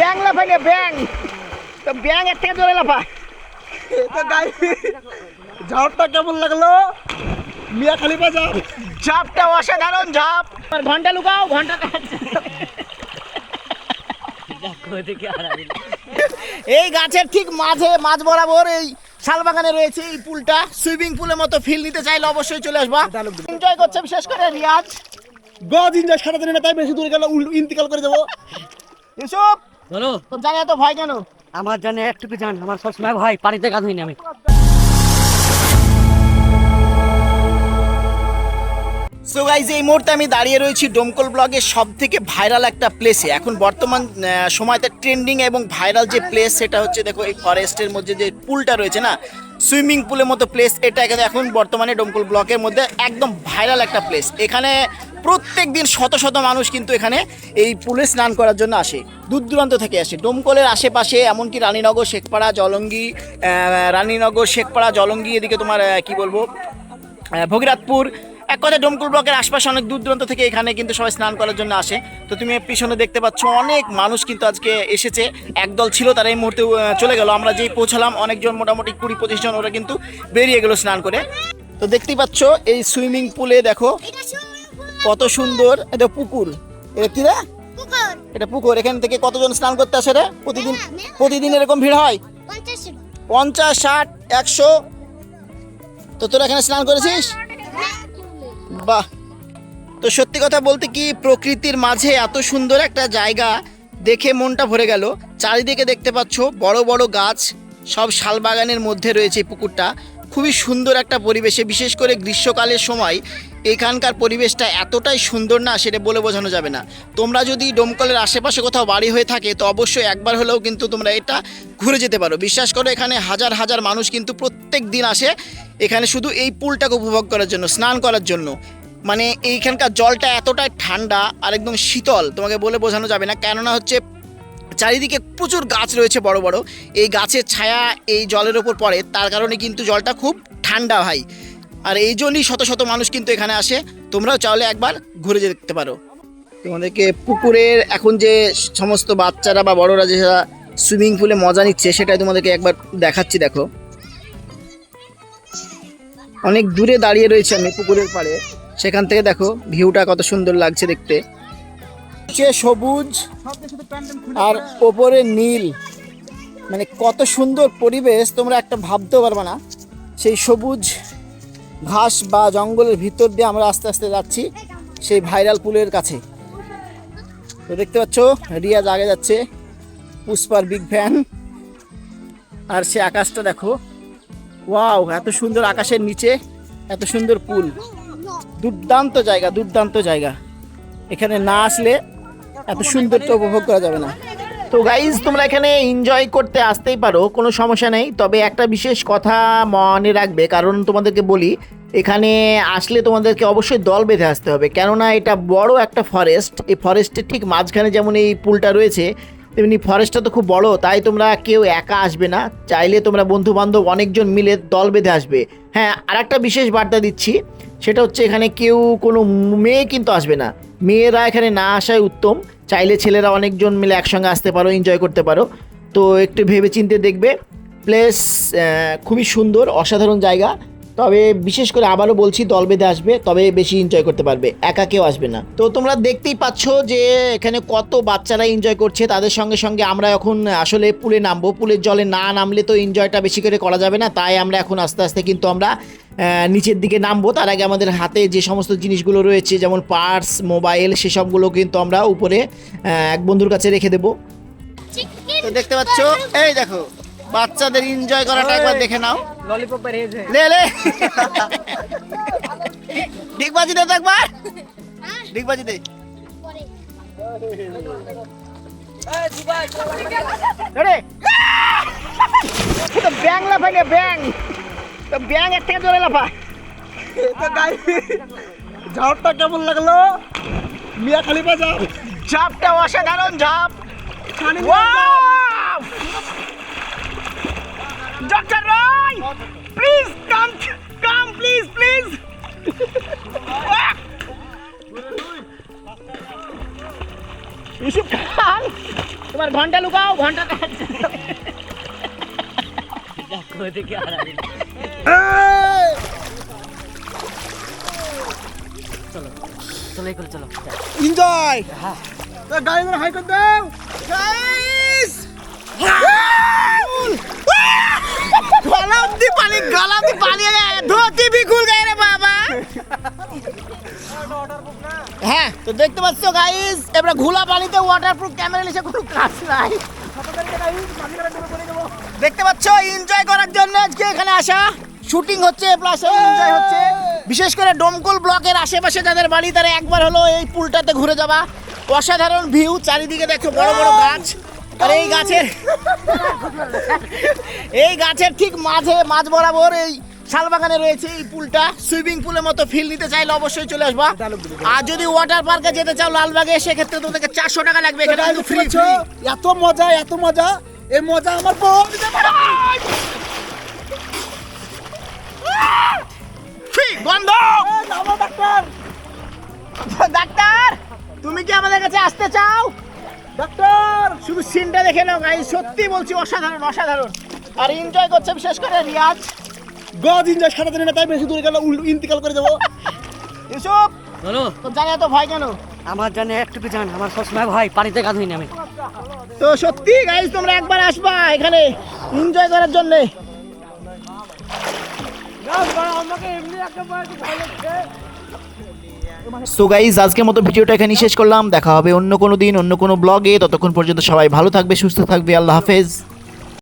ব্যাং লাফাই না ব্যাং তো ব্যাং এর থেকে জোরে লাফা। তো গাই ঝাড়টা কেমন লাগল? মিয়া খালিফা যাও ঝাপটা অসাধারণ ঝাপ। আর ঘণ্টা লুকাও ঘণ্টা এই গাছের ঠিক মাঝে মাঝ বরাবর এই শালবাগানে রয়েছে এই পুলটা। সুইমিং পুলের মতো ফিল নিতে চাইলে অবশ্যই চলে আসবা। এনজয় করছে বিশেষ করে রিয়াজ। গজ ইঞ্জয় সারা দিনে তাই বেশি দূরে গেলে ইন্তিকাল করে দেবো ইউসুফ! বলো। তোর জায়গায় তো ভয় কেন? আমার জানে একটুকু জান আমার সবসময় ভয় পানিতে গা ধুইনি আমি। সো গাইজ এই মুহূর্তে আমি দাঁড়িয়ে রয়েছি ডোমকল ব্লগের সব থেকে ভাইরাল একটা প্লেসে এখন বর্তমান সময়তে ট্রেন্ডিং এবং ভাইরাল যে প্লেস সেটা হচ্ছে দেখো এই ফরেস্টের মধ্যে যে পুলটা রয়েছে না সুইমিং পুলের মতো প্লেস এটা এখানে এখন বর্তমানে ডোমকল ব্লকের মধ্যে একদম ভাইরাল একটা প্লেস এখানে প্রত্যেক দিন শত শত মানুষ কিন্তু এখানে এই পুলে স্নান করার জন্য আসে। দূর দূরান্ত থেকে আসে। ডোমকলের আশেপাশে এমনকি রানীনগর শেখপাড়া জলঙ্গি রানীনগর শেখপাড়া জলঙ্গি এদিকে তোমার কি বলব? আহ, ভগীরথপুর। এক কথা ডোমকুল ব্লকের আশপাশে অনেক দূর দূরান্ত থেকে এখানে কিন্তু সবাই স্নান করার জন্য আসে। তো তুমি পিছনে দেখতে পাচ্ছ অনেক মানুষ কিন্তু আজকে এসেছে। একদল ছিল তারা এই মুহূর্তে চলে গেল। আমরা যেই পৌঁছালাম অনেকজন মোটামুটি কুড়ি পঁচিশ জন ওরা কিন্তু বেরিয়ে গেলো স্নান করে। তো দেখতেই পাচ্ছ এই সুইমিং পুলে দেখো কত সুন্দর এটা পুকুর। এটা কি রে? পুকুর। এটা পুকুর এখান থেকে কতজন স্নান করতে আসে রে? প্রতিদিন প্রতিদিন এরকম ভিড় হয়? পঞ্চাশ ষাট একশো। তো তোরা এখানে স্নান করেছিস? বাহ। তো সত্যি কথা বলতে কি প্রকৃতির মাঝে এত সুন্দর একটা জায়গা দেখে মনটা ভরে গেল। চারিদিকে দেখতে পাচ্ছ বড় বড় গাছ সব শালবাগানের মধ্যে রয়েছে পুকুরটা। খুবই সুন্দর একটা পরিবেশে বিশেষ করে গ্রীষ্মকালের সময় এখানকার পরিবেশটা এতটাই সুন্দর না সেটা বলে বোঝানো যাবে না। তোমরা যদি ডোমকলের আশেপাশে কোথাও বাড়ি হয়ে থাকে, তো অবশ্যই একবার হলেও কিন্তু তোমরা এটা ঘুরে যেতে পারো। বিশ্বাস করো, এখানে হাজার হাজার মানুষ কিন্তু প্রত্যেক দিন আসে এখানে শুধু এই পুলটাকে উপভোগ করার জন্য, স্নান করার জন্য। মানে এইখানকার জলটা এতটাই ঠান্ডা আর একদম শীতল, তোমাকে বলে বোঝানো যাবে না। কেননা হচ্ছে চারিদিকে প্রচুর গাছ রয়েছে বড় বড়। এই গাছের ছায়া এই জলের ওপর পড়ে, তার কারণে কিন্তু জলটা খুব ঠান্ডা ভাই আর এই জন্যই শত শত মানুষ কিন্তু এখানে আসে। তোমরাও চাইলে একবার ঘুরে দেখতে পারো। তোমাদেরকে পুকুরের এখন যে সমস্ত বাচ্চারা বা বড়রা যে সুইমিং পুলে মজা নিচ্ছে, সেটাই তোমাদেরকে একবার দেখাচ্ছি, দেখো। অনেক দূরে দাঁড়িয়ে রয়েছে আমি পুকুরের পাড়ে। সেখান থেকে দেখো, ভিউটা কত সুন্দর লাগছে দেখতে। হচ্ছে সবুজ আর ওপরে নীল। মানে কত সুন্দর পরিবেশ, তোমরা একটা ভাবতেও পারবে না। সেই সবুজ ঘাস বা জঙ্গলের ভিতর দিয়ে আমরা আস্তে আস্তে যাচ্ছি সেই ভাইরাল পুলের কাছে। তো দেখতে পাচ্ছ রিয়াজ আগে যাচ্ছে, পুষ্পার বিগ ফ্যান আর সে আকাশটা দেখো। ওয়াও এত সুন্দর আকাশের নিচে, এত সুন্দর পুল। দুর্দান্ত জায়গা দুর্দান্ত জায়গা। এখানে না আসলে এত সুন্দরটা উপভোগ করা যাবে না। তো গাইজ তোমরা এখানে এনজয় করতে আসতেই পারো, কোনো সমস্যা নেই। তবে একটা বিশেষ কথা মনে রাখবে, কারণ তোমাদেরকে বলি, এখানে আসলে তোমাদেরকে অবশ্যই দল বেঁধে আসতে হবে। কেননা এটা বড় একটা ফরেস্ট এই ফরেস্টের ঠিক মাঝখানে যেমন এই পুলটা রয়েছে, তেমনি ফরেস্টটা তো খুব বড়, তাই তোমরা কেউ একা আসবে না। চাইলে তোমরা বন্ধু বান্ধব অনেকজন মিলে দল বেঁধে আসবে। হ্যাঁ আর একটা বিশেষ বার্তা দিচ্ছি, সেটা হচ্ছে এখানে কেউ কোনো মেয়ে কিন্তু আসবে না। মেয়েরা এখানে না আসাই উত্তম। চাইলে ছেলেরা অনেকজন মিলে একসঙ্গে আসতে পারো এনজয় করতে পারো। তো একটু ভেবে চিনতে দেখবে প্লেস খুবই সুন্দর, অসাধারণ জায়গা। তবে বিশেষ করে আবারও বলছি, দল বেঁধে আসবে, তবে বেশি এনজয় করতে পারবে। একা কেউ আসবে না। তো তোমরা দেখতেই পাচ্ছ যে, এখানে কত বাচ্চারা এনজয় করছে। তাদের সঙ্গে সঙ্গে আমরা এখন আসলে পুলে নামবো। পুলের জলে না নামলে তো এনজয়টা বেশি করে করা যাবে না। তাই আমরা এখন আস্তে আস্তে কিন্তু আমরা নিচের দিকে নামবো। তার আগে আমাদের হাতে যে সমস্ত জিনিসগুলো রয়েছে, যেমন পার্স, মোবাইল, সেসবগুলো কিন্তু আমরা উপরে এক বন্ধুর কাছে রেখে দেবো। তো দেখতে পাচ্ছ, এই দেখো, বাচ্চাদের এনজয় করাটা একবার দেখে নাও। ললিপপ বেরিয়েছে লে লে। ডিগবাজি দে একবার। ডিগবাজি দে। ব্যাং লাফাই না ব্যাং। তো ব্যাং এর থেকে জোরে লাফা। তো গাই ঝাড়টা কেমন লাগল? মিয়া খালিফা যাও ঝাপটা অসাধারণ ঝাপ। খালি Wow! Dr. Roy! Please come, come, please, please. Yusuf Khan তোমার ঘণ্টা লুকাও ঘণ্টা ওদিকে আর আগে। চলো চলো এই করে চলো এনজয় গাড়ি করে হাই করে দাও গাইস গলা অব্দি পানি पानी ধুতি বিকুল গায় রে বাবা। হ্যাঁ তো দেখতে পাচ্ছ গাইস এবার ঘোলা পানিতে ওয়াটারপ্রুফ ক্যামেরা নিয়ে কোনো কাজ নাই। দেখতে পাচ্ছ এনজয় করার জন্য আজকে এখানে আসা। শুটিং হচ্ছে প্লাস এনজয় হচ্ছে। বিশেষ করে ডোমকল ব্লকের আশেপাশে যাদের বাড়ি, তারা একবার হলো এই পুলটাতে ঘুরে যাবা। অসাধারণ ভিউ চারিদিকে দেখো বড় বড় গাছ। আর এই গাছের এই গাছের ঠিক মাঝে মাঝ বরাবর এই শালবাগানে রয়েছে এই পুলটা। সুইমিং পুলের মতো ফিল নিতে চাইলে অবশ্যই চলে আসবা। আর যদি ওয়াটার পার্কে যেতে চাও লালবাগে সেক্ষেত্রে তোমাদেরকে চারশো টাকা লাগবে। এখানে কিন্তু ফ্রি এত মজা এত মজা এই মজা। আমার বউ ডাক্তার তুমি কি আমাদের কাছে আসতে চাও? ডাক্তার শুধু সিনটা দেখে নাও গাই সত্যি বলছি অসাধারণ অসাধারণ। আর এনজয় করছে বিশেষ করে রিয়াজ। গজ এনজয় সারা দিনে না তাই বেশি দূরে গেলে ইন্তিকাল করে যাব ইউসুফ বলো। তো জানি এত ভয় কেন? আমার জানে একটু জান আমার সবসময় ভয় পানিতে গা ধুইনি আমি। তো সত্যি গাইজ তোমরা একবার আসবা এখানে এনজয় করার জন্য। সো গাইজ আজকের মতো ভিডিওটা এখানেই শেষ করলাম। দেখা হবে অন্য কোনো দিন, অন্য কোনো ব্লগে ততক্ষণ পর্যন্ত সবাই ভালো থাকবে, সুস্থ থাকবে। আল্লাহ হাফেজ।